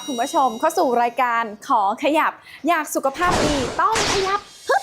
รับคุณผู้ชมเข้าสู่รายการขอขยับ อยากสุขภาพดีต้องขยับฮึบ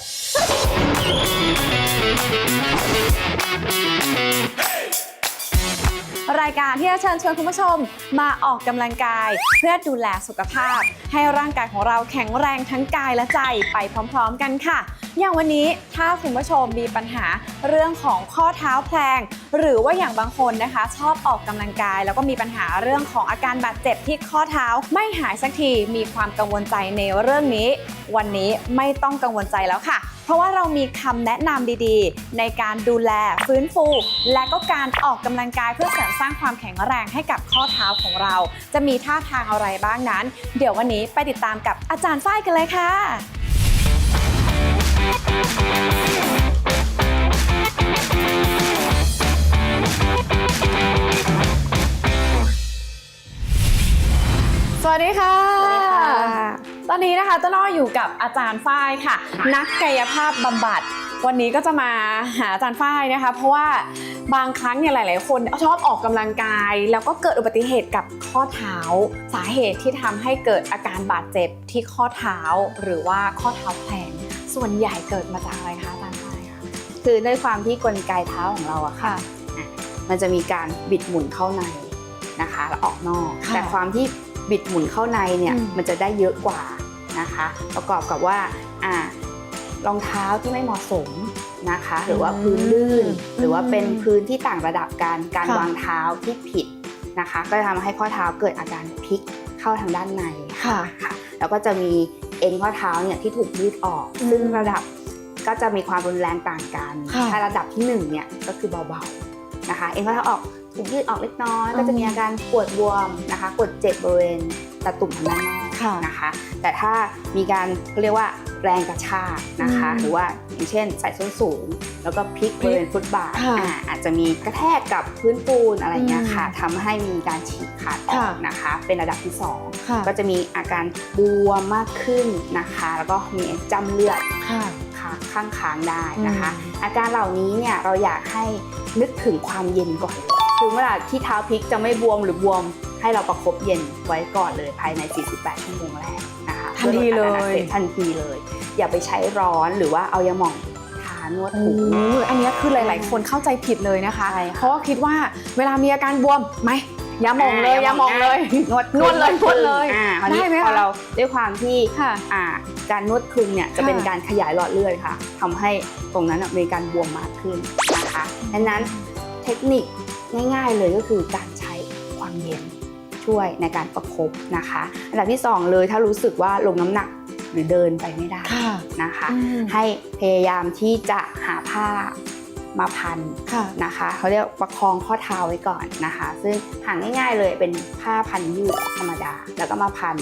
รายการที่จะเชิญชวนคุณผู้ชมมาออกกำลังกาย เพื่อดูแลสุขภาพ ให้ร่างกายของเราแข็งแรงทั้งกายและใจไปพร้อม ๆ กันค่ะ อย่างวันนี้ถ้าคุณผู้ชมมีปัญหาเรื่องของข้อเท้าแพลง หรือว่าอย่างบางคนนะคะ ชอบออกกำลังกาย แล้วก็มีปัญหาเรื่องของอาการบาดเจ็บที่ข้อเท้า ไม่หายสักทีมีความกังวลใจในเรื่องนี้ วันนี้ไม่ต้องกังวลใจแล้วค่ะ เพราะว่าเรามีคำแนะนำดีๆ ในการดูแลฟื้นฟู และก็การออกกำลังกายเพื่อเสริมสร้างความแข็งแรงให้กับข้อเท้าของเรา จะมีท่าทางอะไรบ้างนั้น เดี๋ยววันนี้ไปติดตามกับอาจารย์ฝ้ายกันเลยค่ะ สวัสดีค่ะสวัสดีค่ะ ตอนนี้นะคะต้นอ้ออยู่กับอาจารย์ฝ้ายค่ะ นักกายภาพบำบัด วันนี้ก็จะมาหาอาจารย์ฝ้ายนะคะ เพราะว่าบางครั้งเนี่ยหลาย ๆ คนชอบออกกำลังกาย แล้วก็เกิดอุบัติเหตุกับข้อเท้า สาเหตุที่ทำให้เกิดอาการบาดเจ็บที่ข้อเท้าหรือว่าข้อเท้าแพลง ส่วนใหญ่เกิดมาจากอะไรคะอาจารย์ฝ้ายคะคือด้วยความที่กลไกเท้าของเราอะค่ะอะ มันจะมีการบิดหมุนเข้าในนะคะแล้วออกนอกค่ะแต่ความที่บิดหมุนเข้าในเนี่ยอืมมันจะได้เยอะกว่านะคะ ประกอบกับว่าอ่ารองเท้าที่ไม่เหมาะสมนะคะ หรือว่าพื้นลื่น หรือว่าเป็นพื้นที่ต่างระดับกันการค่ะวางเท้าที่ผิดนะคะ ก็จะทำให้ข้อเท้าเกิดอาการพลิกเข้าทางด้านในค่ะค่ะแล้วก็จะมี เอ็นข้อเท้าเนี่ยที่ถูกยืดออกอืมซึ่งระดับก็จะมีความรุนแรงต่างกันค่ะถ้าระดับที่หนึ่งเนี่ยก็คือเบาๆนะคะ เอ็นข้อเท้าออกถูกยืดออกเล็กน้อยอืมก็จะมีอาการปวดบวมนะคะ ปวดเจ็บบริเวณ ตะตุ่มทางด้านนอกค่ะนะคะ แต่ถ้ามีการเรียกว่าแรงกระชากนะคะอืมหรือว่าอย่างเช่นใส่ส้นสูง แล้วก็พลิกบริเวณฟุตบาทค่ะอ่าอาจจะมีกระแทกกับพื้นปูนอะไรอย่างเงี้ยค่ะอืมทำให้มีการฉีกขาดออค่ะกนะคะ เป็นระดับที่สองค่ะก็จะมีอาการบวมมากขึ้นนะคะ แล้วก็มีจำเลือดค่ะค่ะข้างค้างได้นะคะอืมอาการเหล่านี้เนี่ยเราอยากให้นึกถึงความเย็นก่อนเลยคือเวลาที่เท้าพลิกจะไม่บวมหรือบวม ให้เราประคบเย็นไว้ก่อนเลยภายใน 48 ชั่วโมงแรกนะคะทันทีเลยพื่อดอาการอักสบทันทีเลย อย่าไปใช้ร้อนหรือว่าเอายาหม่องทานวดโอ้ถูยอันนี้คือหลาย ๆ คนเข้าใจผิดเลยนะคะใช่ค่ะเพราะว่าคิดว่าเวลามีอาการบวมไหมยาหมองเลยยาหมองเลยนวดนวดเลยนวดเลยอ่าคราวนี้ได้ไหมคะพอเราด้วยความที่ค่ะอ่าการนวดคลึงเนี่ยจะค่ะเป็นการขยายหลอดเลือดค่ะทำให้ตรงนั้นน่ะมีการบวมมากขึ้นนะคะดังนั้นเทคนิคง่าย ๆ เลยก็คือการใช้ความเย็น ช่วยในการประคบนะคะ อันดับที่สองเลยถ้ารู้สึกว่าลงน้ำหนักหรือเดินไปไม่ได้ค่ะนะคะอืมให้พยายามที่จะหาผ้ามาพันค่ะนะคะเขาเรียกประคองข้อเท้าไว้ก่อนนะคะ ซึ่งหาง่ายๆเลยเป็นผ้าพันยืดธรรมดา แล้วก็มาพัน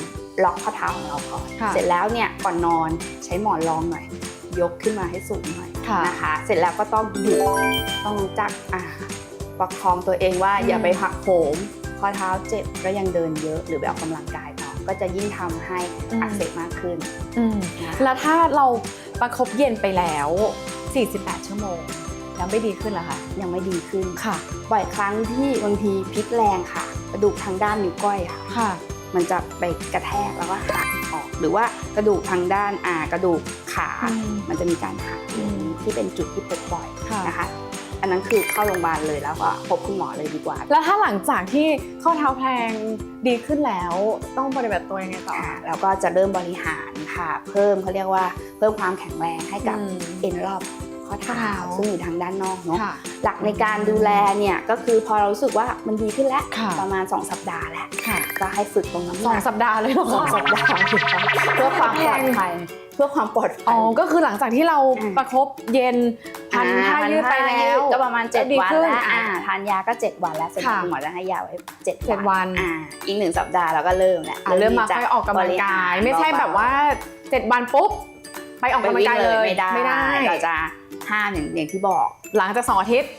ล็อกข้อเท้าของเราก่อนค่ะเสร็จแล้วเนี่ยก่อนนอนใช้หมอนรองหน่อย ยกขึ้นมาให้สูงหน่อยค่ะนะคะ เสร็จแล้วก็ต้องหยุดต้องรู้จักอ่าประคองตัวเองว่าอืมอย่าไปหักโหม ข้อเท้าเจ็บก็ยังเดินเยอะหรือไปออกกำลังกายต่อก็จะยิ่งทำให้อักเสบมากขึ้นอืมนะคะแล้วถ้าเราประคบเย็นไปแล้ว 48 ชั่วโมงแล้วไม่ดีขึ้นเหรอคะยังไม่ดีขึ้นค่ะบ่อยครั้งที่บางทีพลิกแรงค่ะ กระดูกทางด้านนิ้วก้อยค่ะค่ะ มันจะไปกระแทกแล้วก็หักออก หรือว่ากระดูกทางด้านอ่ากระดูกขาอืมมันจะมีการหักอืมที่เป็นจุดที่พบบ่อยค่ะนะคะ อันนั้นคือเข้าโรงพยาบาลเลยแล้วก็พบคุณหมอเลยดีกว่า แล้วถ้าหลังจากที่ข้อเท้าแพลงดีขึ้นแล้ว ต้องปฏิบัติตัวยังไงต่ออ่าแล้วก็จะเริ่มบริหารค่ะ เพิ่มเขาเรียกว่าเพิ่มความแข็งแรงให้กับอืมเอ็นรอบข้อเท้าข้อเท้าซึ่งอยู่ทางด้านนอกเนาะค่ะหลักในการดูแลเนี่ยก็คือพอเรารู้สึกว่ามันดีขึ้นแล้วค่ะประมาณ 2 สัปดาห์แล้วค่ะก็ให้ฝึกตรงน้ำหสอนังกสัปดาห์เลยเหรอสองสัปดาห์เพื่อความปลอดภัย เพื่อความปลอดภัอ๋ย อ ก็คือหลังจากที่เราอ่า ประคบเย็นพันผ้ายืดไปแล้วก็ประมาณก็ดี7วันขึ้นแล้วอ่าอ่าทานยาก็ 7 วันแล้วเสร็จค่ะคุณหมอจะให้ยาไว้7 เจ็ดวัน อ่าอีกหนึ่งสัปดาห์เราก็เริ่มแล้วอะเริ่มมาที่จะค่อยออกกำลังกายบริหรไม่ใช่แบบว่าเจ็ดวันปุ๊บ ไปออกไปกำลังวิ่งกายเลเลยยไม่ได้ไม่ได้เราจะห้ามอย่างอย่างที่บอกหลังจากสองอาทิตย์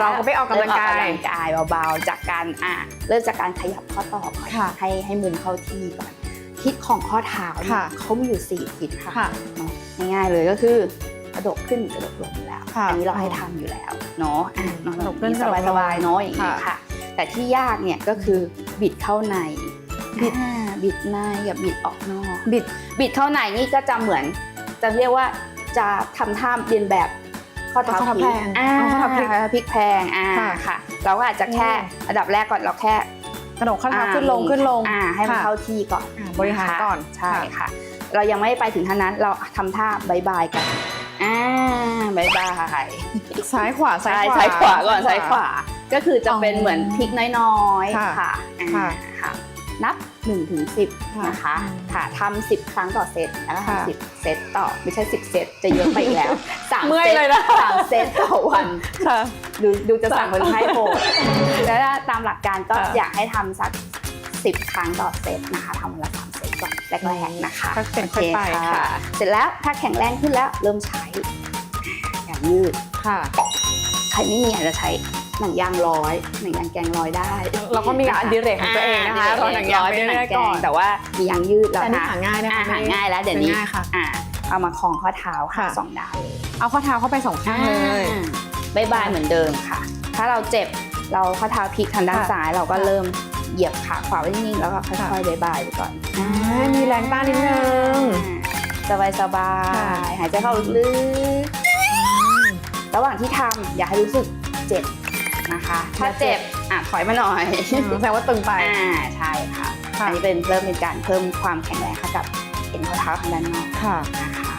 เราก็ไปออกกำลังกายเริ่มออกกำลังกายเบาๆจากการอ่าเริ่มจากการขยับข้อต่อก่อนค่ะ ให้ให้มุมเข้าที่ก่อน ทิศของข้อเท้าเนี่ยค่ะเขามีอยู่สี่ทิศค่ะค่ะเนาะง่ายๆเลยก็คือกระดกขึ้นกระดกลงอยู่แล้วค่ะอันี้เราให้ทำอยู่แล้วเนาะอะเนาะกระดกขึ้นสบายกสระดกลงบายๆเนาะอย่างนี้ค่ะ ค่ะ แต่ที่ยากเนี่ยก็คือบิดเข้าในบิดบิดในอย่าบิดออกนอก บิด บิดเข้าในนี่ก็จะเหมือน จะเรียกว่าจะทำท่าเรียนแบบข้อเท้าข้อเท้าพลิกแพงอ่าอ๋อข้อเท้าพลิกพลิกแพงอ่าค่ะค่ะ เราก็อาจจะแค่อืม อันดับแรกก่อนเราแค่ กระโดดข้อเท้าอ่ขึ้นลงขึ้นลงอ่าให้มันค่ะเข้าที่ก่อนอ่าบริหาระคะก่อนใช่ค่ะค่ะ เรายังไม่ไปถึงท่านั้นเราทำท่าบายบายกันอ่าบายบายซ้ายขวาซ้าซ้ายยขวาซ้ายขวาก่อนซ้ายขวา ก็คือจะเป็นอ๋อเหมือนพลิกน้อยๆค่ะค่ะอ่าค่ะค่ะนับ 1ถึง10ค่ะนะคะอืมค่ะทำ10 ครั้งต่อเซตแล้วก็ค่ะทำ10 เซตต่อ ไม่ใช่ 10 เซต จะเยอะไปอีกแล้วสามเมื่อยซตเลยนะสามเซตต่อวันค่ะดูดูจะสั่งคนไข้โหดแล้วตามหลักการก็ค่ะอยากให้ทำสัก 10 ครั้งต่อเซตนะคะทำวันละ3เซตก่อนแรกๆนะคะค่อยเป็นโอค่อยเคไปค่ะ เสร็จแล้วถ้าแข็งแรงขึ้นแล้วเริ่มใช้อย่างยืดค่ะ ใครไม่มีอาจจะใช้ หนังยางร้อยหนังยางแกงร้อยได้เราก็มีงานอดิเรกของตัวเองนะคะารอหนังยางเป็นหนังไปเรื่อยแกๆก่องนแต่ว่ามียางยืดแล้วแต่อันนี่นะหาง่ายนะคะอ่าหาไม่ง่ายแล้วเดี๋ยวนี้ซื้อง่ายค่ะอ่าเอามาคล้องข้อเท้าค่ะค่ะสองด้านเลยเอาข้อเท้าเข้าไปสองข้างเลยบายบายเหมือนเดิมค่ะ ถ้าเราเจ็บเราข้อเท้าพลิกทางด้านค่ะซ้ายเราก็ค่ะเริ่มเหยียบขาขวาไว้นิ่งๆแล้วก็ค่ค่ะอยๆบายบายไปก่อนอ่ามีแรงต้านนิดนึงสบายสบาค่ะยๆหายใจเข้าลึกๆระหว่างที่ทำอย่าให้รู้สึกเจ็บ นะคะ ถ้าเจ็บอะถอยมาหน่อยอืมแสดงว่าตึงไปอ่าใช่ค่ะค่ะ อันนี้เป็นเริ่มเป็นการเพิ่มความแข็งแรงให้กับเอ็นข้อเท้าทางด้านนอกค่ะนะคะ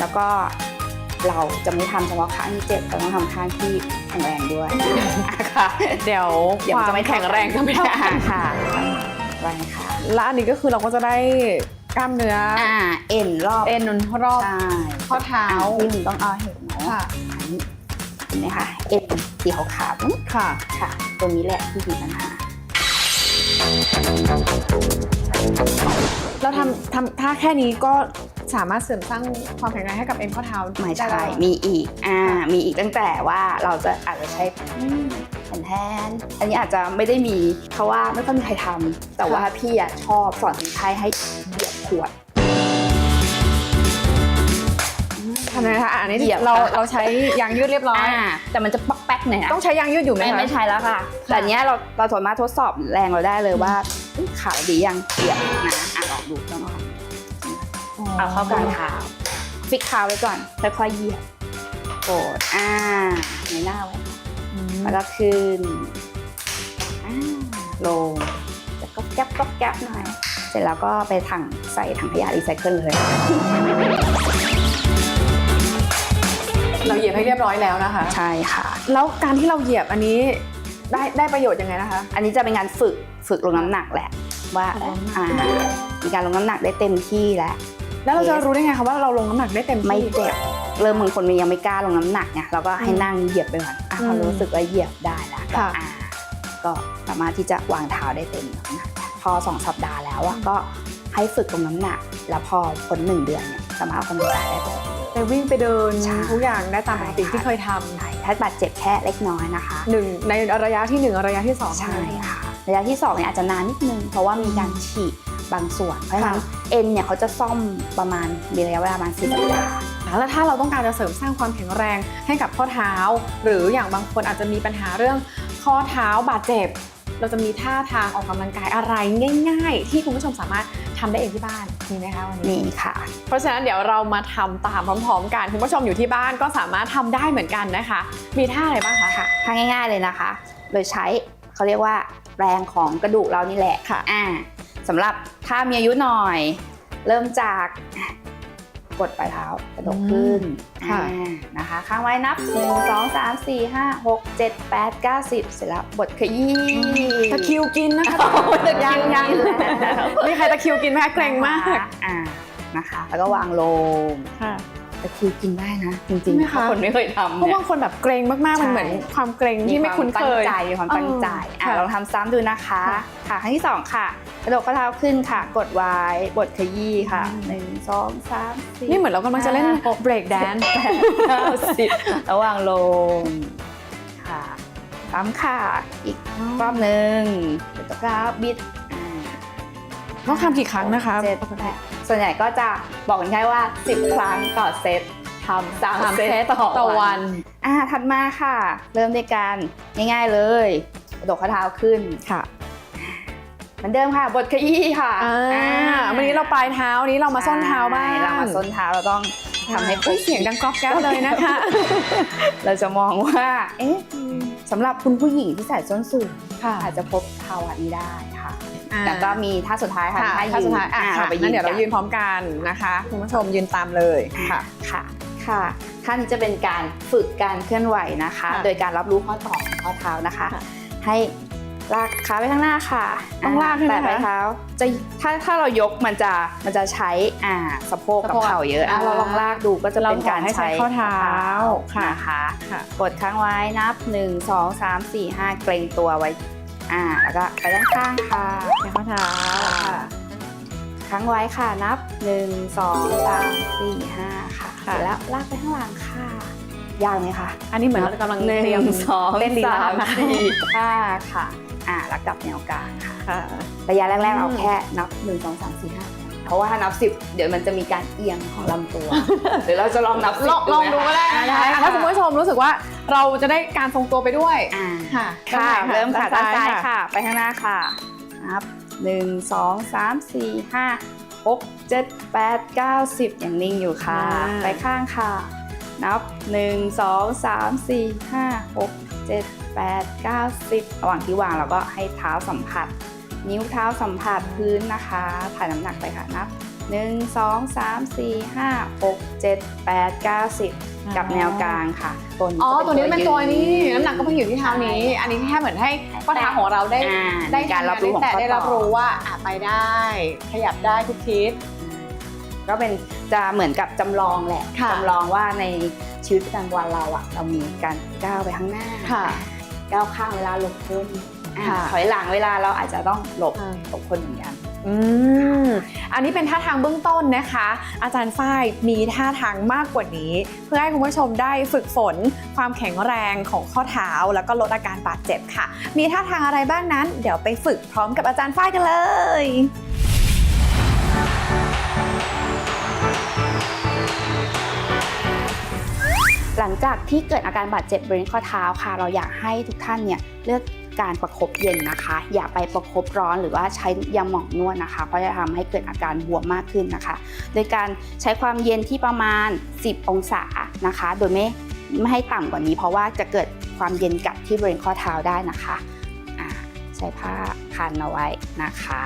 แล้วก็เราจะไม่ทำเฉพาะข้างที่เจ็บเราต้องทำข้างที่แข็งแรงด้วยค่ะ เดี๋ยวเดี๋ยวคมันวามจะไม่แข็งแรงก็ไม่ได้ค่ะค่ะไว้ค่ะและอันนี้ก็คือเราก็จะได้กล้ามเนื้อออ่าเอ็นรอบเอ็นรอบใช่ข้อเท้าอ่ที่หนึ่งต้องเอาเห็นเนาะค่ะอันนี้เห็นไหมคะเอ็นสีขาวๆนี่ค่ะ ค่ะตัวนี้แหละที่มีปัญหา เราทำทำถ้าแค่นี้ก็สามารถเสริมสร้างความแข็งแรงให้กับเอ็นข้อเท้าไม่ได้ใช่แล้วมีอีก อ่าค่ะมีอีกตั้งแต่ว่าเราจะอาจจะใช้แผ่นแทน อันนี้อาจจะไม่ได้มีเพราะว่าไม่ค่อยมีใครทำแต่ว่าพี่อะชอบสอนคนไข้ให้เหยียบขวด ทำไมคะอะอันนี้เหยียบเราค่ะ เราใช้ยางยืดเรียบร้อย อ่าแต่มันจะป๊อกแป๊กหน่อยนะต้องใช้ยางยืดอยู่ไหมไม่คะ ไม่ใช่แล้วค่ะ แต่อันเนี้ยเราเราสามารถทดสอบแรงเราได้เลยว่าเอ้ยขาดียังเหยียบนะอะลองดูต้องเอาเอาเข้ากลางเท้าฟิกเท้าไว้ก่อนค่อยๆเหยียบกดอ่าในหน้าไว้อืมแล้วก็ขึ้นอ่าลง แล้วก็แก๊บก็แก๊บหน่อย เสร็จแล้วก็ไปถังใส่ถังขยะรีไซเคิลเลย เราเหยียบให้เรียบร้อยแล้วนะคะ ใช่ค่ะ แล้วการที่เราเหยียบอันนี้ได้ได้ประโยชน์ยังไงนะคะ อันนี้จะเป็นการฝึกฝึกลงน้ำหนักแหละ ว่าลงน้ำหนักอ่ามีการลงน้ำหนักได้เต็มที่แล้ว แล้วเราจะรู้ได้ไงคะว่าเราลงน้ำหนักได้เต็มที่ไม่เจ็บเริ่มบางคนมันยังไม่กล้าลงน้ำหนักไงเราก็ให้นั่งเหยียบไปก่อนอะพออืมรู้สึกว่าเหยียบได้แล้วก็ค่ะอ่าก็สามารถที่จะวางเท้าได้เต็มน้ำหนักพอสองสัปดาห์แล้วอะก็ให้ฝึกลงน้ำหนัก แล้วพอพ้นหนึ่งเดือนเนี่ยสามารถออกกำลังกายได้ปกติ ไปวิ่งไปเดินใช่ทุกอย่างได้ตามปกติใช่ค่ะ ที่เคยทำใช่ถ้าบาดเจ็บแค่เล็กน้อยนะคะหนึ่งในระยะที่หนึ่งระยะที่สอง ใช่ค่ะระยะที่2เนี่ยอาจจะนานนิดนึง เพราะว่ามีการฉีกบางส่วน เพราะฉะนั้นเอ็นเนี่ยเขาจะซ่อมประมาณมีระยะเวลาประมาณสิบสัปดาห์แล้วถ้าเราต้องการจะเสริมสร้างความแข็งแรงให้กับข้อเท้า หรืออย่างบางคนอาจจะมีปัญหาเรื่องข้อเท้าบาดเจ็บ เราจะมีท่าทางออกกำลังกายอะไรง่าย ๆ ที่คุณผู้ชมสามารถ ทำได้เองที่บ้านมีไหมคะวันนี้นี่ค่ะ เพราะฉะนั้นเดี๋ยวเรามาทำตามพร้อมๆกันคุณผู้ชมอยู่ที่บ้านก็สามารถทำได้เหมือนกันนะคะ มีท่าอะไรบ้างคะค่ะถ้าง่ายๆเลยนะคะ โดยใช้เขาเรียกว่าแรงของกระดูกเรานี่แหละค่ะ อ่าสำหรับถ้ามีอายุหน่อย เริ่มจาก กดปลายเท้ากระดกขึ้นค่ะ อ่านะคะข้างไว้นับ 1 2 3 4 5 6 7 8 9 10 เสร็จแล้วบดขยี้ตะคริวกินนะคะตะคริวยังยังกินแล้วมีใครตะคริวกินไหมคะเกรงมากนะคะอ่านะคะ แล้วก็วางลง ค่ะ ตะคริวกินได้นะจริงใช่ไหมๆคะถ้าคนไม่เคยทำเพราะเนี่ยบางคนแบบเกรงมากๆมันใช่เหมือนความเกรงที่ไม่คุ้นเคยมีวามตั้งใจมีความตั้งใจเอออะค่ะลองทำซ้ำดูนะคะค่ะค่ะครั้งที่สองค่ะกระดกข้อเท้าขึ้นค่ะ กดไว้บดขยี้ค่ะอืมหนึ่งสองสามสี่นี่เหมือนเรากำลังจะเล่นห้าหก break dance แปดเก้าสิบระหว่างลงค่ะซ้ำค่ะ อีกรอบหนึ่งกดตะกร้าบิดอ่าต้องทำกี่ครั้งนะคะเจ็ดแปด ส่วนใหญ่ก็จะบอกกันแค่ว่า 10 ครั้งต่อเซตทำสามสามเซเซตตต่อต่อวัวันนอ่าถัดมาค่ะ เริ่มด้วยกันง่ายๆเลยกระดกข้อเท้าขึ้นค่ะมือนเดิมค่ะบทขยี้ค่ะอ่าอ่าวันนี้เราปลายเท้าวันนี้เรามาส้นเท้าบ้างใช่เรามาส้นเท้าเราต้องทำให้เฮ้ยเสียงดังก๊อบแก๊บเลยนะคะ เราจะมองว่า เอ๊ะสำหรับคุณผู้หญิงที่ใส่ส้นสูงค่ะอาจจะพบภาวะนี้ได้ค่ะอ่า แล้วก็มีท่าสุดท้ายค่ะค่ะท่าท่ายืสุดนท้ายอะอ่าค่ะเราไปยืงั้นนเดี๋ยวเรากัยืนพร้อมกันนะคะคุณผู้ชมยืนตามเลยค่ะค่ะค่ะท่านี้จะเป็นการฝึกการเคลื่อนไหวนะคะค่ะโดยการรับรู้ข้อต่อของข้อเท้านะคะค่ะให้ลากขาไปข้างหน้าค่ะต้องลากด้วยแต่นะคะปลายเท้าจะถ้าถ้าเรายกมันจะมันจะใช้อ่าสะโพกกับสะโพกเข่าเยอะอะอ่าเราลองลากดูก็จะเป็นการเราขอให้ใช้ใช้ข้อเท้าค่ะนะคะค่ะกดค้างไว้นับ 1 2 3 4 5 เกรงตัวไว้ อ่า แล้วก็ไปด้านข้างค่ะในข้อเท้าค่ะค้างไว้ค่ะ นับ 1 2 3 4 5ค่ะค่ะเสร็จแล้วลากไปข้างหลังค่ะ ยากไหมคะ อันนี้เหมือนเรากำลังหนึ่เตรียมงสองเต้นลีลาสามสี่ห้าค่ะ อ่าแล้วกลับแนวกลางค่ะค่ะระยะแรกๆอืมเอาแค่นับ 1 2 3 4 5 เพราะว่าถ้านับ 10 เดี๋ยวมันจะมีการเอียงของลำตัว เดี๋ยวเราจะลองนับลองลองดูก็ได้อ่านะคะอะถ้าคุณผู้ชมรู้สึกว่าเราจะได้การทรงตัวไปด้วยอ่าค่ะค่ะเริ่มค่ะด้านซ้ายค่ะค่ะไปข้างหน้าค่ะนับ1 2 3 4 5 6 7 8 9 10อย่างนิ่งอยู่ค่ะ ไปข้างค่ะ นับ1 2 3 4 5 6 7 8 9 10ระหว่างที่วางเราก็ให้เท้าสัมผัส นิ้วเท้าสัมผัสพื้นนะคะถ่ายน้ำหนักไปค่ะนับ 1 2 3 4 5 6 7 8 9 10 กับแนวกลางค่ะบนอ๋อ ตัวนี้เป็นตัวนี้ยืน้ำหนักก็เพิ่งอยู่ที่เท้านี้ อันนี้แค่เหมือนให้ข้อเท้าของเราได้อ่าได้ในการรับรู้ของแต่ข้อได้ต่อรับรู้ว่าอะไปได้ ขยับได้ทุกทิศก็เป็นจะเหมือนกับจำลองแหละค่ะจำลองว่าในชีวิตประจำวันเราอะเรามีการก้าวไปข้างหน้าค่ะก้าวข้างเวลาหลบคนอ่า ค่ะ ถอยหลังเวลาเราอาจจะต้องหลบอ่าหลบคนเหมือนกันอืมอันนี้เป็นท่าทางเบื้องต้นนะคะ อาจารย์ฝ้ายมีท่าทางมากกว่านี้ เพื่อให้คุณผู้ชมได้ฝึกฝนความแข็งแรงของข้อเท้า แล้วก็ลดอาการบาดเจ็บค่ะ มีท่าทางอะไรบ้างนั้น เดี๋ยวไปฝึกพร้อมกับอาจารย์ฝ้ายกันเลยหลังจากที่เกิดอาการบาดเจ็บบริเวณข้อเท้าค่ะ เราอยากให้ทุกท่านเนี่ยเลือก การประคบเย็นนะคะ อย่าไปประคบร้อนหรือว่าใช้ยาหมองนวดนะคะ เพราะจะทำให้เกิดอาการบวมมากขึ้นนะคะ โดยการใช้ความเย็นที่ประมาณ 10 องศานะคะ โดยไม่ไม่ให้ต่ำกว่านี้ เพราะว่าจะเกิดความเย็นกัดที่บริเวณข้อเท้าได้นะคะใช้ผ้าคันเอาไว้นะคะ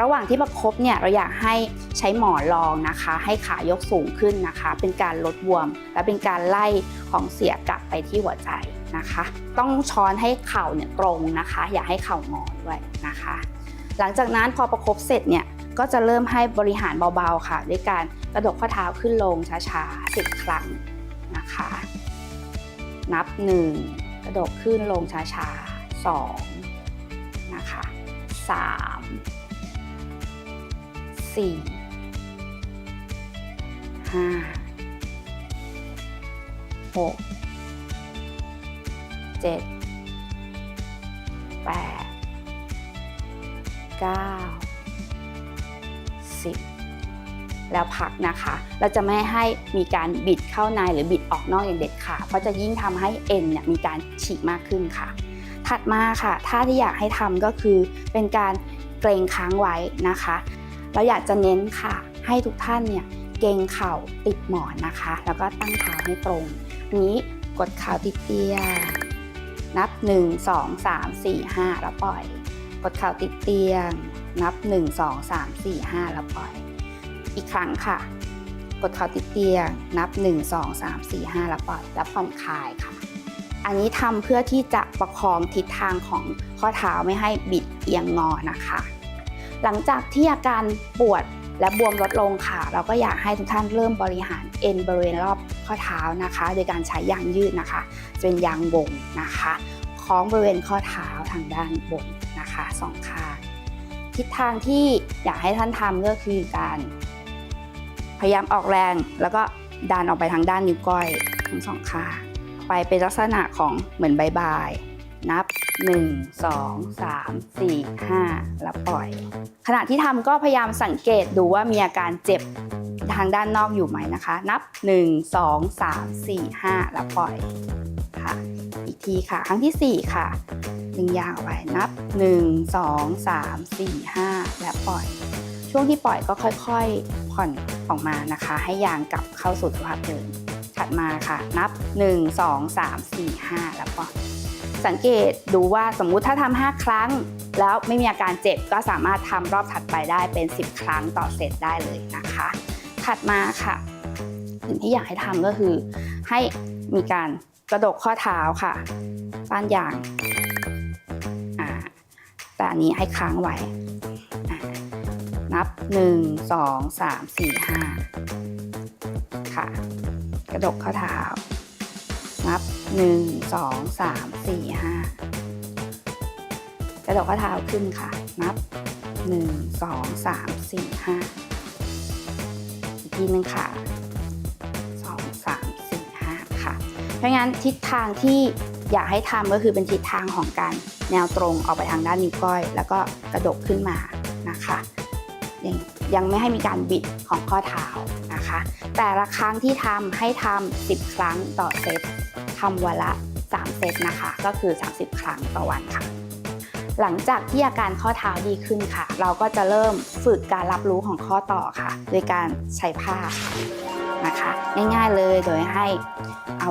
ระหว่างที่ประคบเนี่ยเราอยากให้ใช้หมอนรองนะคะ ให้ขายกสูงขึ้นนะคะ เป็นการลดบวม และเป็นการไล่ของเสียกลับไปที่หัวใจ นะคะ ต้องช้อนให้เข่าเนี่ยตรงนะคะ อย่าให้เข่างอด้วยนะคะ หลังจากนั้นพอประคบเสร็จเนี่ยก็จะเริ่มให้บริหารเบาๆค่ะ ด้วยการกระดกข้อเท้าขึ้นลงช้าๆ10 ครั้งนะคะ นับ 1 กระดกขึ้นลงช้าๆ2นะคะ3สี่ห้าหก จ็ดแปดเก้าสิบแล้วพักนะคะ เราจะไม่ให้มีการบิดเข้าในหรือบิดออกนอกอย่างเด็ดขาดเพราะจะยิ่งทำให้เอ็นเนี่ยมีการฉีกมากขึ้นค่ะ ถัดมาค่ะท่าที่อยากให้ทำก็คือเป็นการเกรงค้างไว้นะคะ เราอยากจะเน้นค่ะ ให้ทุกท่านเนี่ยเกรงเข่าติดหมอนนะคะ แล้วก็ตั้งเท้าให้ตรงนนี้กดเข่าติดเตียง นับ 1 2 3 4 5 แล้วปล่อยกดเข่าติดเตียง นับ 1 2 3 4 5 แล้วปล่อย อีกครั้งค่ะ กดเข่าติดเตียง นับ 1 2 3 4 5 แล้วปล่อย แล้วผ่อนคลายค่ะ อันนี้ทำเพื่อที่จะประคองทิศทางของข้อเท้าไม่ให้บิดเอียงงอนะคะ หลังจากที่อาการปวด และบวมลดลงค่ะ เราก็อยากให้ทุกท่านเริ่มบริหารเอ็นบริเวณรอบข้อเท้านะคะ โดยการใช้ยางยืดนะคะ จะเป็นยางวงนะคะคล้องบริเวณข้อเท้าทางด้านบนนะคะสองข้างทิศทางที่อยากให้ท่านทำก็คือการพยายามออกแรง แล้วก็ดันออกไปทางด้านนิ้วก้อยทั้งสองข้างไปเป็นลักษณะของเหมือนบายบาย นับ 1 2 3 4 5 แล้วปล่อย ขณะที่ทำก็พยายามสังเกตดูว่ามีอาการเจ็บทางด้านนอกอยู่ไหมนะคะ นับ 1 2 3 4 5 แล้วปล่อยค่ะ อีกทีค่ะ ครั้งที่ 4 ค่ะดึงยางออกไปนับ 1 2 3 4 5 และปล่อย ช่วงที่ปล่อยก็ค่อยๆ ผ่อนออกมานะคะ ให้ยางกลับเข้าสู่สภาพเดิมถัดมาค่ะ นับ 1 2 3 4 5 แล้วปล่อย สังเกตดูว่าสมมุติถ้าทำ5ครั้ง แล้วไม่มีอาการเจ็บก็สามารถทำรอบถัดไปได้เป็น 10 ครั้งต่อเซตได้เลยนะคะ ถัดมาค่ะสิ่งที่อยากให้ทำก็คือ ให้มีการกระดกข้อเท้าค่ะป้านยางแต่อันนี้ให้ค้างไว้อ่านับ 1 2 3 4 5 ค่ะ กระดกข้อเท้า นับ 1 2 3 4 5กระดกข้อเท้าขึ้นค่ะ นับ1 2 3 4 5อีกทีหนึงค่ะ2 3 4 5ค่ะ เพราะงั้นทิศทางที่อยากให้ทำก็คือเป็นทิศทางของการแนวตรงออกไปทางด้านนิ้วก้อย แล้วก็กระดกขึ้นมานะคะยังยังไม่ให้มีการบิดของข้อเท้านะคะ แต่ละครั้งที่ทำให้ทำ10 ครั้งต่อเซต ทำวันละ 3 เซตนะคะ ก็คือ 30 ครั้งต่อวันค่ะ หลังจากที่อาการข้อเท้าดีขึ้นค่ะ เราก็จะเริ่มฝึกการรับรู้ของข้อต่อค่ะ โดยการใช้ผ้านะคะ ง่ายๆเลยโดยให้เอา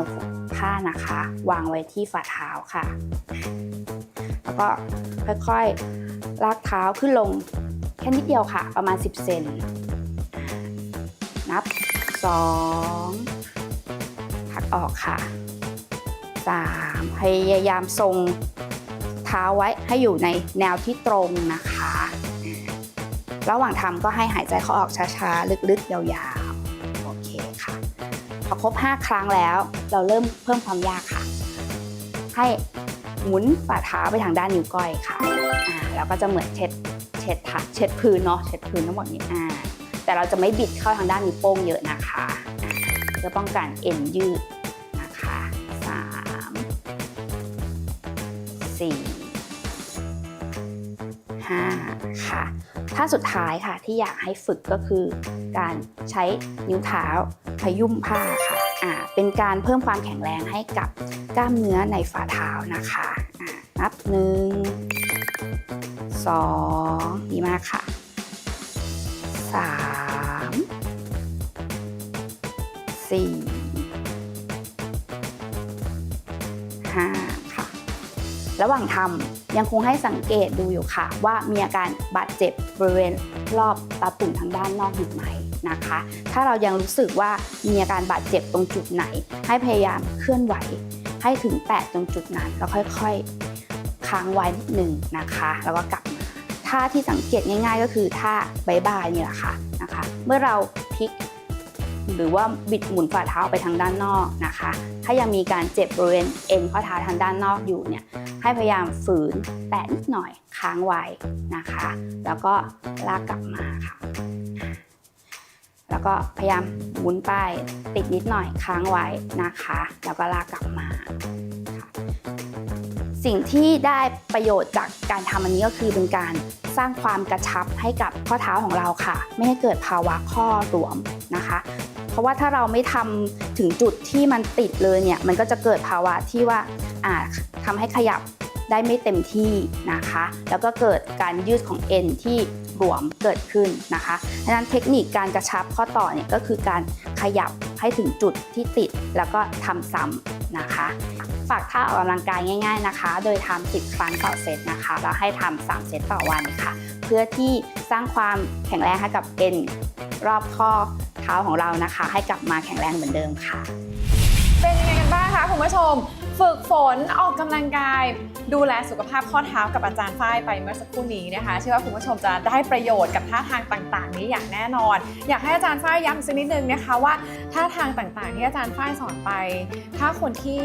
ผ้านะคะ วางไว้ที่ฝ่าเท้าค่ะ แล้วก็ค่อยๆลากเท้าขึ้นลงแค่นิดเดียวค่ะ ประมาณ 10 เซนนับ 2 พักออกค่ะ 3 พยายามทรงเท้าไว้ให้อยู่ในแนวที่ตรงนะคะ ระหว่างทำก็ให้หายใจเข้าออกช้าๆ ลึกๆ ยาวๆ โอเคค่ะ พอครบ 5 ครั้งแล้วเราเริ่มเพิ่มความยากค่ะ ให้หมุนฝ่าเท้าไปทางด้านนิ้วก้อยค่ะอ่าแล้วก็จะเหมือนเช็ดเช็ดถักเช็ดพื้นเนาะเช็ดพื้นทั้งหมดนี้อ่าแต่เราจะไม่บิดเข้าทางด้านนิ้วโป้งเยอะนะคะเพื่อป้องกันเอ็นยืด ท่าสุดท้ายค่ะที่อยากให้ฝึกก็คือ การใช้นิ้วเท้าขยุ่มผ้าค่ะอ่าเป็นการเพิ่มความแข็งแรงให้กับกล้ามเนื้อในฝ่าเท้านะคะอ่านับหนึ่งสองดีมากค่ะสามสี่ห้า ระหว่างทำยังคงให้สังเกตดูอยู่ค่ะ ว่ามีอาการบาดเจ็บบริเวณรอบตาตุ่มทางด้านนอกอยู่ไหมนะคะ ถ้าเรายังรู้สึกว่ามีอาการบาดเจ็บตรงจุดไหน ให้พยายามเคลื่อนไหว ให้ถึงแตะตรงจุดนั้นแล้วค่อยๆค้างไว้นิดหนึ่งนะคะ แล้วก็กลับมาท่าที่สังเกตง่าย ๆ ก็คือท่าบายบายนี่แหละค่ะนะคะ เมื่อเราพลิก หรือว่าบิดหมุนฝ่าเท้าไปทางด้านนอกนะคะ ถ้ายังมีการเจ็บบริเวณเอ็นข้อเท้าทางด้านนอกอยู่เนี่ยให้พยายามฝืนแตะนิดหน่อยค้างไว้นะคะ แล้วก็ลากกลับมาค่ะแล้วก็พยายามหมุนไปติดนิดหน่อยค้างไว้นะคะ แล้วก็ลากกลับมาสิ่งที่ได้ประโยชน์จากการทำอันนี้ก็คือเป็นการ สร้างความกระชับให้กับข้อเท้าของเราค่ะ ไม่ให้เกิดภาวะข้อหลวมนะคะ เพราะว่าถ้าเราไม่ทำถึงจุดที่มันติดเลยเนี่ยมันก็จะเกิดภาวะที่ว่าอ่าทำให้ขยับได้ไม่เต็มที่นะคะ แล้วก็เกิดการยืดของเอ็นที่หลวมเกิดขึ้นนะคะดังนั้นเทคนิคการกระชับข้อต่อเนี่ยก็คือการขยับให้ถึงจุดที่ติดแล้วก็ทำซ้ำนะคะ ฝากท่าออกกำลังกายง่าย ๆนะคะ โดยทำ10 ครั้งต่อเซตนะคะ แล้วให้ทำ3เซตต่อวันค่ะ เพื่อที่สร้างความแข็งแรงให้กับเอ็นรอบข้อเท้าของเรานะคะ ให้กลับมาแข็งแรงเหมือนเดิมค่ะ เป็นยังไงกันบ้างคะคุณผู้ชม ฝึกฝนออกกำลังกาย ดูแลสุขภาพข้อเท้ากับอาจารย์ฝ้ายไปเมื่อสักครู่นี้นะคะ เชื่อว่าคุณผู้ชมจะได้ประโยชน์กับท่าทางต่างๆ นี้อย่างแน่นอน อยากให้อาจารย์ฝ้ายย้ำสักนิดนึงนะคะว่าท่าทางต่างๆ ที่อาจารย์ฝ้ายสอนไป ถ้าคนที่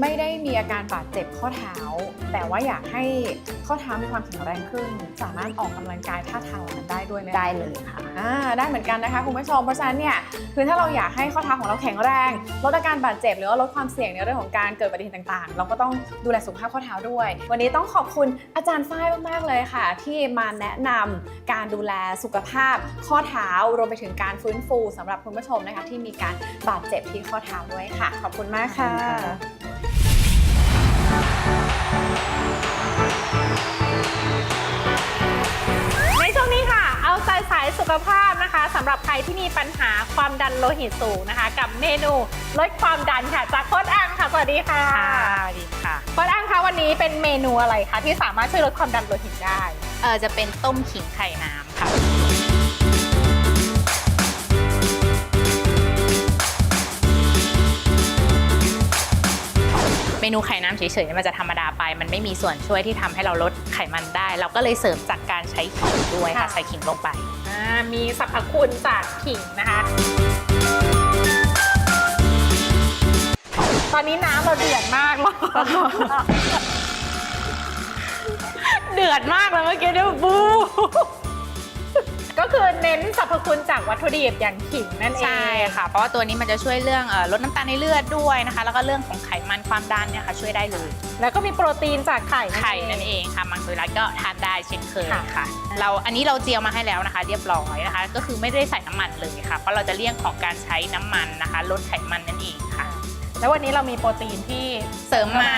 ไม่ได้มีอาการบาดเจ็บข้อเท้า แต่ว่าอยากให้ข้อเท้ามีความแข็งแรงขึ้น สามารถออกกำลังกายท่าทางเหล่านั้นได้ด้วยไหมคะได้เลยค่ะอ่าได้เหมือนกันนะคะคุณผู้ชมเพราะฉะนั้นเนี่ยคือถ้าเราอยากให้ข้อเท้าของเราแข็งแรงลดอาการบาดเจ็บหรือว่าลดความเสี่ยงในเรื่องของการเกิดอุบัติเหตุต่างๆ เราก็ต้องดูแลสุขภาพข้อเท้าด้วย วันนี้ต้องขอบคุณอาจารย์ฝ้ายมากๆเลยค่ะ ที่มาแนะนำการดูแลสุขภาพข้อเท้ารวมไปถึงการฟื้นฟูสำหรับคุณผู้ชมนะคะที่มีการบาดเจ็บที่ข้อเท้าด้วยค่ะ ขอบคุณมากค่ะขอบคุณค่ะ สายสุขภาพนะคะสำหรับใครที่มีปัญหาความดันโลหิตสูงนะคะ กับเมนูลดความดันค่ะ จากโค้ดอังค่ะสวัสดีค่ะสวัสดีค่ะโค้ดอังคะวันนี้เป็นเมนูอะไรคะที่สามารถช่วยลดความดันโลหิตได้เออจะเป็นต้มขิงไข่น้ำค่ะเมนูไข่น้ำเฉยๆมันจะธรรมดาไป มันไม่มีส่วนช่วยที่ทำให้เราลดไขมันได้ เราก็เลยเสริมจากการใช้ขิงด้วยค่ะค่ะใส่ขิงลงไปอ่า มีสรรพคุณจากขิงนะคะ ตอนนี้น้ำเราเดือดมากเลยเดือดมากเลยเมื่อกี้เนี่ยบู ก็คือเน้นสรรพคุณจากวัตถุดิบอย่างขิงนั่นเอง ใช่ค่ะ เพราะว่าตัวนี้มันจะช่วยเรื่องเอ่อลดน้ำตาลในเลือดด้วยนะคะ แล้วก็เรื่องของไขมันความดันเนี่ยค่ะช่วยได้เลย แล้วก็มีโปรตีนจากไข่ไข่นั่นเองค่ะ มังสวิรัตก็ทานได้เช่นเคยค่ะค่ะ เราอันนี้เราเจียวมาให้แล้วนะคะ เรียบร้อยนะคะ ก็คือไม่ได้ใส่น้ำมันเลยค่ะ เพราะเราจะเลี่ยงของการใช้น้ำมันนะคะ ลดไขมันนั่นเองค่ะ แล้ววันนี้เรามีโปรตีนที่ เสริมมาอ่า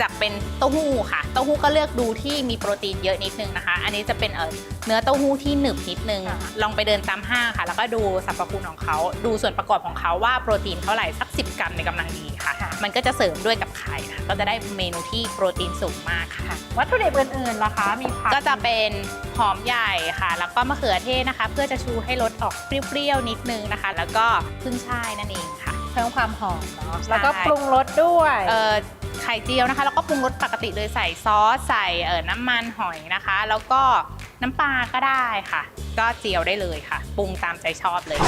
จากเป็นเต้าหู้ค่ะ เต้าหู้ก็เลือกดูที่มีโปรตีนเยอะนิดนึงนะคะ อันนี้จะเป็นเอ่อเนื้อเต้าหู้ที่หนึบนิดนึง ลองไปเดินตามห้างค่ะ แล้วก็ดูสรรพคุณของเขา ดูส่วนประกอบของเขาว่าโปรตีนเท่าไหร่สัก 10 กรัมในกำลังดีค่ะ มันก็จะเสริมด้วยกับไข่ค่ะ ก็จะได้เมนูที่โปรตีนสูงมากค่ะ วัตถุดิบอื่นๆล่ะคะ มีผัก ก็จะเป็นหอมใหญ่ค่ะ แล้วก็มะเขือเทศนะคะ เพื่อจะชูให้รสออกเปรี้ยวๆนิดนึงนะคะ แล้วก็ขึ้นช่ายนั่นเองค่ะ เพิ่มความหอมเนาะใช่แล้วก็ปรุงรสด้วย เอ่อ ไข่เจียวนะคะ แล้วก็ปรุงรสปกติเลยใส่ซอสใส่เอ่อน้ำมันหอยนะคะ แล้วก็น้ำปลาก็ได้ค่ะ ก็เจียวได้เลยค่ะ ปรุงตามใจชอบเลย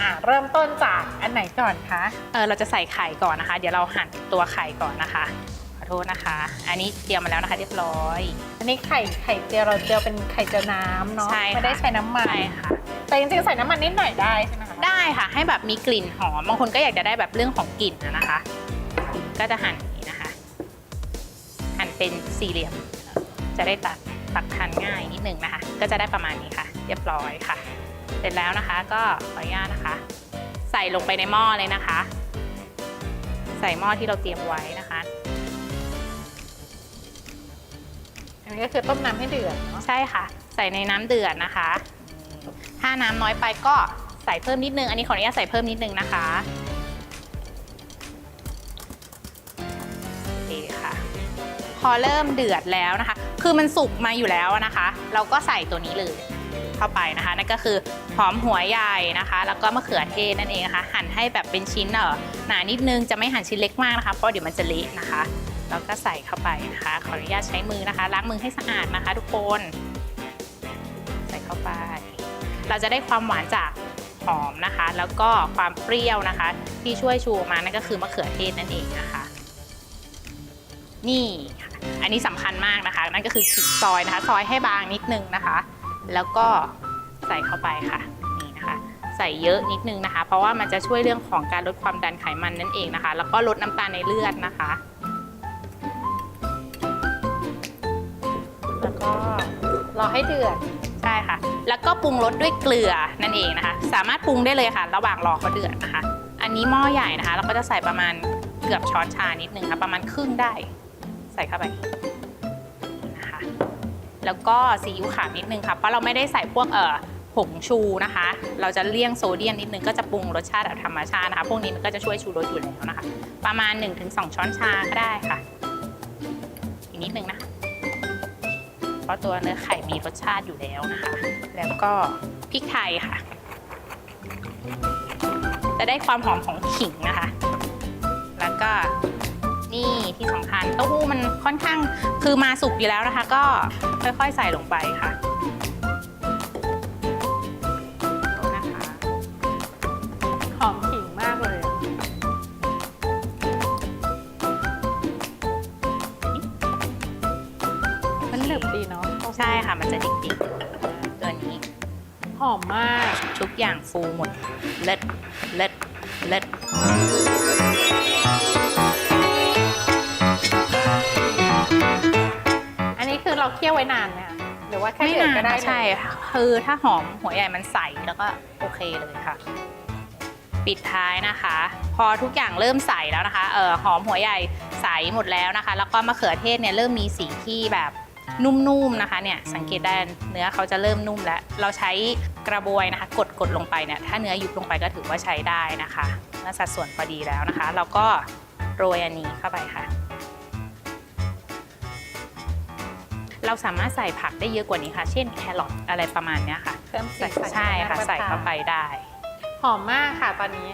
อะเริ่มต้นจากอันไหนก่อนคะ เออเราจะใส่ไข่ก่อนนะคะ เดี๋ยวเราหั่นตัวไข่ก่อนนะคะ ขอโทษนะคะ อันนี้เตรียมมาแล้วนะคะ เรียบร้อย อันนี้ไข่ไข่เจียวเราเจียวเป็นไข่เจียวน้ำเนาะ ใช่ค่ะไม่ได้ใช้น้ำมัน ใช่ค่ะ แต่จริงๆใส่น้ำมันนิดหน่อยได้ใช่ไหมคะได้ค่ะ ให้แบบมีกลิ่นหอมบางคนก็อยากจะได้แบบเรื่องของกลิ่นนะนะคะ ก็จะหั่นอย่างนี้นะคะ หั่นเป็นสี่เหลี่ยม จะได้ตัดตัดทานง่ายนิดนึงนะคะ ก็จะได้ประมาณนี้ค่ะ เรียบร้อยค่ะ เสร็จแล้วนะคะก็ขออนุญาตนะคะ ใส่ลงไปในหม้อเลยนะคะ ใส่หม้อที่เราเตรียมไว้นะคะ อันนี้ก็คือต้มน้ำให้เดือดเนาะใช่ค่ะ ใส่ในน้ำเดือดนะคะอืม ถ้าน้ำน้อยไปก็ใส่เพิ่มนิดนึง อันนี้ขออนุญาตใส่เพิ่มนิดนึงนะคะโอคค่ะ พอเริ่มเดือดแล้วนะคะ คือมันสุกมาอยู่แล้วนะคะ เราก็ใส่ตัวนี้เลยเข้าไปนะคะ นั่นก็คือหอมหัวใหญ่นะคะ แล้วก็มะเขือเทศนั่นเองนะคะ หั่นให้แบบเป็นชิ้นเออหนานิดนึง จะไม่หั่นชิ้นเล็กมากนะคะ เพราะเดี๋ยวมันจะเละนะคะ แล้วก็ใส่เข้าไปนะคะ ขออนุญาตใช้มือนะคะ ล้างมือให้สะอาดนะคะ ทุกคน เราจะได้ความหวานจากหอมนะคะ แล้วก็ความเปรี้ยวนะคะ ที่ช่วยชูออกมานั่นก็คือมะเขือเทศนั่นเองนะคะ นี่ค่ะอันนี้สำคัญมากนะคะ นั่นก็คือขิงซอยนะคะ ซอยให้บางนิดนึงนะคะ แล้วก็ใส่เข้าไปค่ะนี่นะคะ ใส่เยอะนิดนึงนะคะ เพราะว่ามันจะช่วยเรื่องของการลดความดันไขมันนั่นเองนะคะ แล้วก็ลดน้ำตาลในเลือดนะคะ แล้วก็รอให้เดือด ใช่ค่ะ แล้วก็ปรุงรสด้วยเกลือนั่นเองนะคะ สามารถปรุงได้เลยค่ะ ระหว่างรอเขาเดือดนะคะ อันนี้หม้อใหญ่นะคะ เราก็จะใส่ประมาณเกือบช้อนชานิดนึงค่ะ ประมาณครึ่งได้ ใส่เข้าไปนะคะ แล้วก็ซีอิ๊วขาวนิดนึงค่ะ เพราะเราไม่ได้ใส่พวกเอ่อผงชูนะคะ เราจะเลี่ยงโซเดียมนิดนึงก็จะปรุงรสชาติแบบธรรมชาตินะคะ พวกนี้มันก็จะช่วยชูรสอยู่แล้วนะคะ ประมาณ 1-2 ช้อนชาก็ได้ค่ะ อีกนิดนึงนะคะ ราะตัวเนื้อไข่มีรสชาติอยู่แล้วนะคะ แล้วก็พริกไทยค่ะ จะได้ความหอมของขิงนะคะ แล้วก็นี่ที่สำคัญเต้าหู้มันค่อนข้างคือมาสุกอยู่แล้วนะคะ ก็ค่อยๆใส่ลงไปค่ะนะคะ หอมมาก ทุกอย่างฟูหมด เลิศเลิศเลิศอันนี้คือเราเคี่ยวไว้นานเนี่ยหรือว่าแค่ไม่เดือดนานก็ได้ค่ะเลยใช่ค่ะคือถ้าหอมหัวใหญ่มันใสแล้วก็โอเคเลยค่ะ ปิดท้ายนะคะ พอทุกอย่างเริ่มใสแล้วนะคะเออหอมหัวใหญ่ใสหมดแล้วนะคะ แล้วก็มะเขือเทศเนี่ยเริ่มมีสีที่แบบ นุ่มๆนะคะเนี่ยสังเกตได้เนื้อเขาจะเริ่มนุ่มแล้ว เราใช้กระบวยนะคะ กดกดลงไปเนี่ยถ้าเนื้อยุบลงไปก็ถือว่าใช้ได้นะคะและสัดส่วนพอดีแล้วนะคะแล้วก็โรยอันนี้เข้าไปค่ะ เราสามารถใส่ผักได้เยอะกว่านี้ค่ะ เช่นแครอทอะไรประมาณเนี้ยค่ะเพิ่มสีใส่สันใช่ค่ะน่รับใส่เข้าไปได้ หอมมากค่ะตอนนี้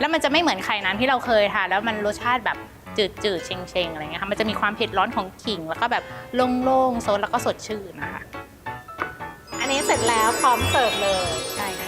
แล้วมันจะไม่เหมือนไข่น้ำที่เราเคยทานแล้วมันรสชาติแบบ จืดจืดๆเชงเชงๆอะไรเงี้ยค่ะมันจะมีความเผ็ดร้อนของขิง แล้วก็แบบโล่งๆโซนแล้วก็สดชื่นนะคะ อันนี้เสร็จแล้วพร้อมเสิร์ฟเลย ใช่ค่ะ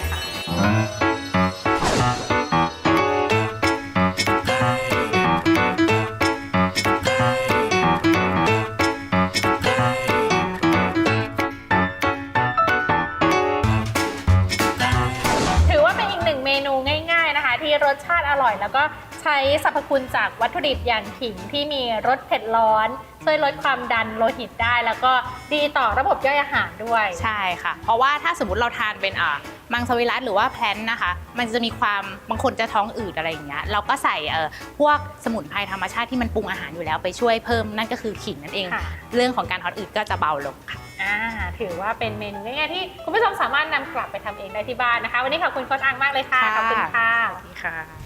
ใช้สรรพคุณจากวัตถุดิบอย่างขิงที่มีรสเผ็ดร้อน ช่วยลดความดันโลหิตได้ แล้วก็ดีต่อระบบย่อยอาหารด้วย ใช่ค่ะ เพราะว่าถ้าสมมติเราทานเป็นอ่ามังสวิรัตหรือว่าแพลนนะคะ มันจะมีความบางคนจะท้องอืดอะไรอย่างเงี้ยเราก็ใส่เอ่อพวกสมุนไพรธรรมชาติที่มันปรุงอาหารอยู่แล้วไปช่วยเพิ่มนั่นก็คือขิงนั่นเอง ค่ะ เรื่องของการท้องอืดก็จะเบาลงค่ะ อ่าถือว่าเป็นเมนูง่ายๆที่คุณผู้ชมสามารถนำกลับไปทำเองได้ที่บ้านนะคะ วันนี้ขอบคุณโค้ชอังมากเลยค่ะค่ะขอบคุณค่ะสวัสดีค่ะ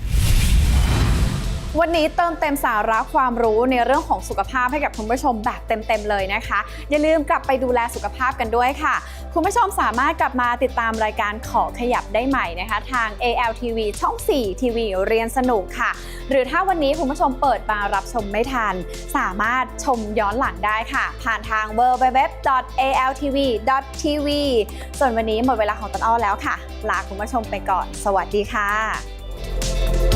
วันนี้เติมเต็มสาระความรู้ในเรื่องของสุขภาพให้กับคุณผู้ชมแบบเต็มๆเลยนะคะ อย่าลืมกลับไปดูแลสุขภาพกันด้วยค่ะ คุณผู้ชมสามารถกลับมาติดตามรายการขอขยับได้ใหม่นะคะ ทาง ALTV ช่อง 4 ทีวีเรียนสนุกค่ะ หรือถ้าวันนี้คุณผู้ชมเปิดมารับชมไม่ทัน สามารถชมย้อนหลังได้ค่ะ ผ่านทาง www.altv.tv ส่วนวันนี้หมดเวลาของต้นอ้อแล้วค่ะ ลาคุณผู้ชมไปก่อน สวัสดีค่ะ